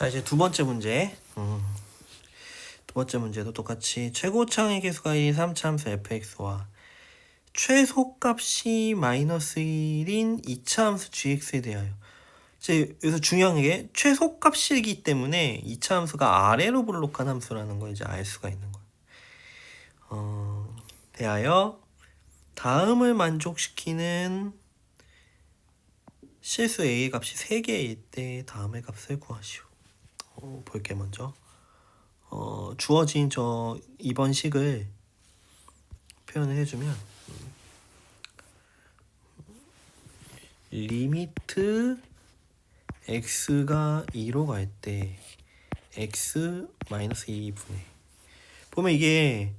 자 이제 두 번째 문제. 음. 두 번째 문제도 똑같이 최고창의 개수가 1인 3차함수 fx와 최소값이 마이너스 1인 2차함수 gx에 대하여. 이제 여기서 중요한 게 최소값이기 때문에 2차함수가 아래로 볼록한 함수라는 걸 이제 알 수가 있는 거예요 어, 대하여 다음을 만족시키는 실수 a의 값이 3개일 때 다음의 값을 구하시오 어, 볼게 먼저 어, 주어진 저 이번 식을 표현을 해주면 음, 리미트 x가 2로 갈 때 x 마이너스 2분의 보면 이게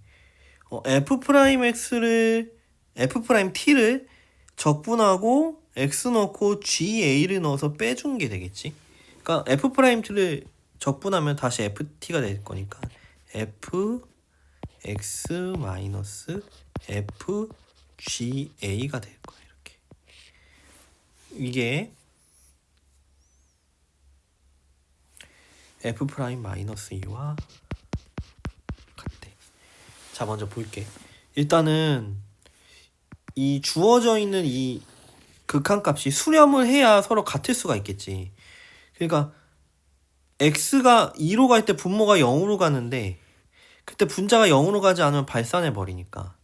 어, f 프라임 x를 f 프라임 t를 적분하고 x 넣고 ga를 넣어서 빼준 게 되겠지. 그러니까 f 프라임 t를 적분하면 다시 ft가 될 거니까 f x 마이너스 f ga가 될 거야 이렇게. 이게 f 프라임 마이너스 2와 같대. 자 먼저 볼게. 일단은 이 주어져 있는 이 극한값이 수렴을 해야 서로 같을 수가 있겠지. 그러니까 x가 2로 갈 때 분모가 0으로 가는데 그때 분자가 0으로 가지 않으면 발산해 버리니까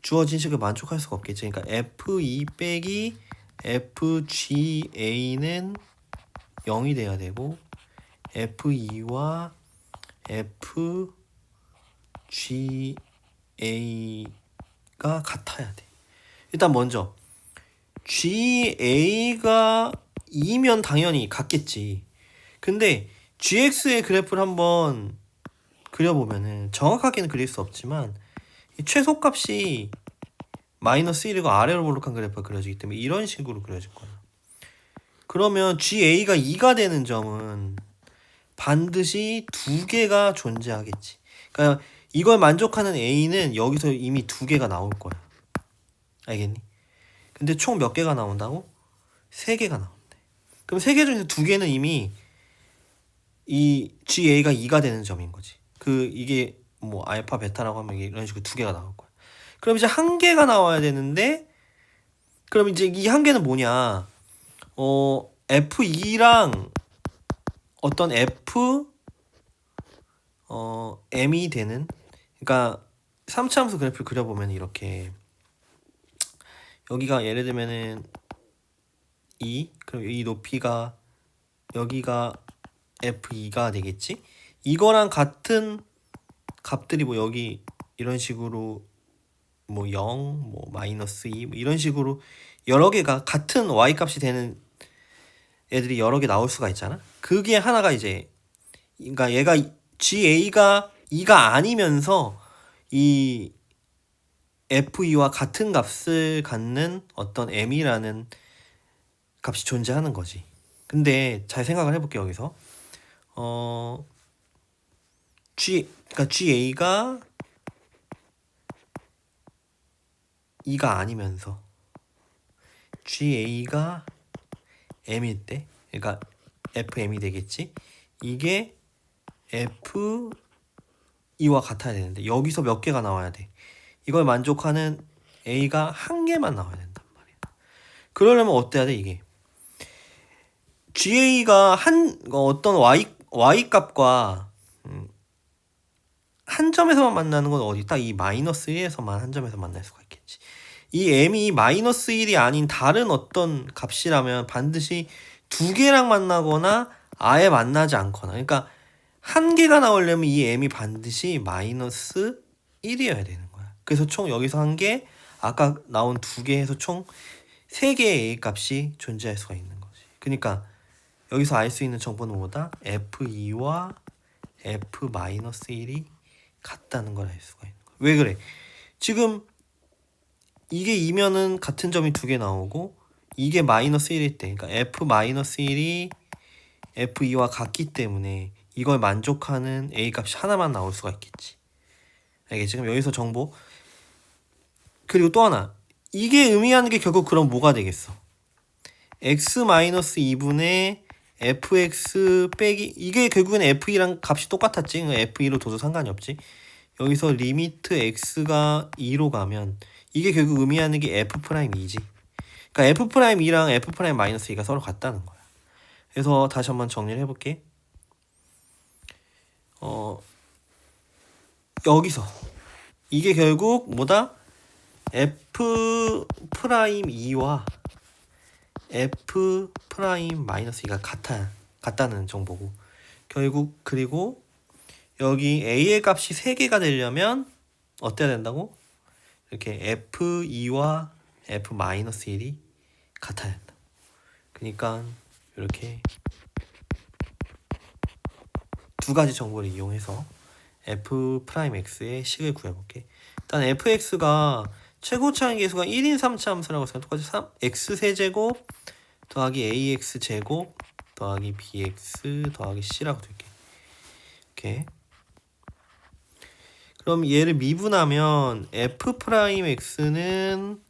주어진 식을 만족할 수가 없겠지. 그러니까 f2 빼기 fga는 0이 돼야 되고 f2와 fga가 같아야 돼. 일단 먼저 GA가 2면 당연히 같겠지. 근데 GX의 그래프를 한번 그려보면은 정확하게는 그릴 수 없지만 이 최소값이 마이너스 1이고 아래로 볼록한 그래프가 그려지기 때문에 이런 식으로 그려질 거야. 그러면 GA가 2가 되는 점은 반드시 두 개가 존재하겠지. 그러니까 이걸 만족하는 A는 여기서 이미 두 개가 나올 거야. 알겠니? 근데 총 몇 개가 나온다고? 세 개가 나온대. 그럼 세 개 중에서 두 개는 이미 이 GA가 2가 되는 점인 거지. 그 이게 뭐 알파 베타라고 하면 이런 식으로 두 개가 나올 거야. 그럼 이제 한 개가 나와야 되는데 그럼 이제 이 한 개는 뭐냐? 어 F2랑 어떤 F 어 M이 되는 그러니까 3차 함수 그래프를 그려 보면 이렇게 여기가 예를 들면은 2 그럼 이 높이가 여기가 F2가 되겠지? 이거랑 같은 값들이 뭐 여기 이런 식으로 뭐 0, 뭐 마이너스 2, 뭐 이런 식으로 여러 개가 같은 y 값이 되는 애들이 여러 개 나올 수가 있잖아. 그게 하나가 이제 그러니까 얘가 GA가 2가 아니면서 이 F2와 같은 값을 갖는 어떤 M이라는 값이 존재하는 거지. 근데 잘 생각을 해볼게 요 여기서 어 G 그러니까 GA가 2가 아니면서 GA가 M일 때 그러니까 FM이 되겠지. 이게 F2와 같아야 되는데 여기서 몇 개가 나와야 돼. 이걸 만족하는 A가 한 개만 나와야 된단 말이야. 그러려면 어때야 돼 이게? GA가 한 어떤 Y Y 값과 음, 한 점에서만 만나는 건 어디? 딱 이 마이너스 1에서만 한 점에서 만날 수가 있겠지. 이 m이 마이너스 1이 아닌 다른 어떤 값이라면 반드시 두 개랑 만나거나 아예 만나지 않거나 그러니까 한 개가 나오려면 이 m이 반드시 마이너스 1이어야 되는 거야. 그래서 총 여기서 한 개, 아까 나온 두 개에서 총 세 개의 a 값이 존재할 수가 있는 거지. 그러니까 여기서 알 수 있는 정보는 뭐다? f2와 f-1이 같다는 걸 알 수가 있는 거야. 왜 그래? 지금 이게 2면은 같은 점이 두 개 나오고 이게 마이너스 1일 때 그러니까 f-1이 f2와 같기 때문에 이걸 만족하는 a 값이 하나만 나올 수가 있겠지. 알겠지? 그럼 여기서 정보 그리고 또 하나 이게 의미하는 게 결국 그럼 뭐가 되겠어? x-2분의 fx 빼기 이게 결국엔 f2랑 값이 똑같았지. f2로 둬도 상관이 없지. 여기서 리미트 x가 2로 가면 이게 결국 의미하는 게 f 프라임 2지. 그러니까 f 프라임 2랑 f 프라임 마이너스 2가 서로 같다는 거야. 그래서 다시 한번 정리를 해볼게. 어 여기서 이게 결국 뭐다? f 프라임 2와 f 프라임 마이너스 2가 같아 같다는 정보고 결국 그리고 여기 a의 값이 3개가 되려면 어때야 된다고? 이렇게 f2와 f 마이너스 1이 같아야 된다. 그러니까 이렇게 두 가지 정보를 이용해서 f 프라임 x의 식을 구해볼게. 일단 fx가 최고 차이 계수가 1인 3차 함수라고 해서 똑같이 3 x 세제곱 더하기 ax 제곱 더하기 bx 더하기 c라고 둘게. 이렇게. 그럼 얘를 미분하면 f 프라임 x는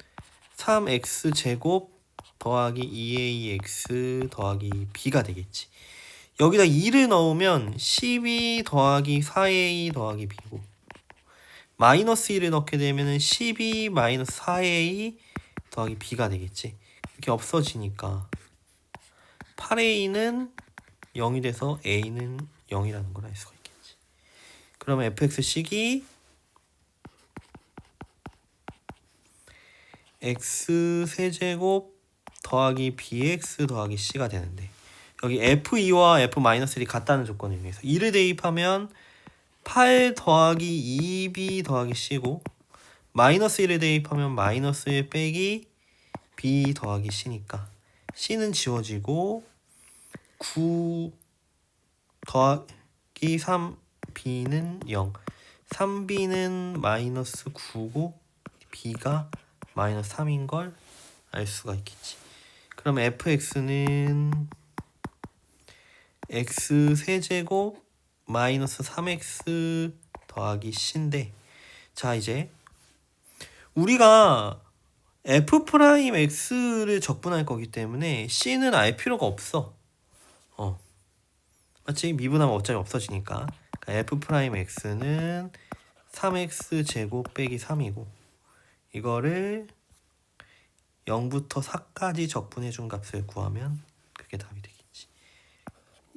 3x 제곱 더하기 2ax 더하기 b가 되겠지. 여기다 2를 넣으면 12 더하기 4a 더하기 b고 마이너스 1을 넣게 되면은 12 마이너스 4a 더하기 b가 되겠지. 이렇게 없어지니까 8a는 0이 돼서 a는 0이라는 걸 알 수가 있겠지. 그러면 fx식이 x 세제곱 더하기 bx 더하기 c가 되는데 여기 f2와 f-1이 같다는 조건에 의해서 2를 대입하면 8 더하기 2b 더하기 c고 마이너스 1을 대입하면 마이너스 1 빼기 b 더하기 c니까 c는 지워지고 9 더하기 3b는 0 3b는 마이너스 9고 b가 마이너스 3인 걸 알 수가 있겠지. 그럼 fx는 x 세제곱 마이너스 3x 더하기 c인데 자 이제 우리가 f 프라임 x를 적분할 거기 때문에 c는 알 필요가 없어. 어. 맞지? 미분하면 어차피 없어지니까. 그러니까 f 프라임 x는 3x 제곱 빼기 3이고 이거를 0부터 4까지 적분해 준 값을 구하면 그게 답이 되겠지.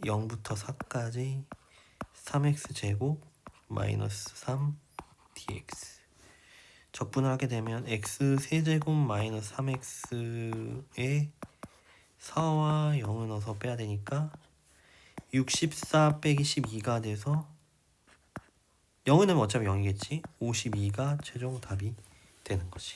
0부터 4까지 3x 제곱 마이너스 3 dx 적분을 하게 되면 x 세제곱 마이너스 3x에 4와 0을 넣어서 빼야 되니까 64 빼기 12가 돼서 0을 넣으면 어차피 0이겠지? 52가 최종 답이 되는 거지